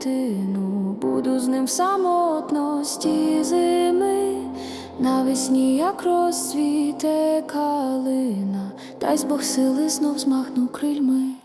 дитину, буду з ним в самотності зими, навесні, як розцвіте калина, дай Бог сили знов змахну крильми.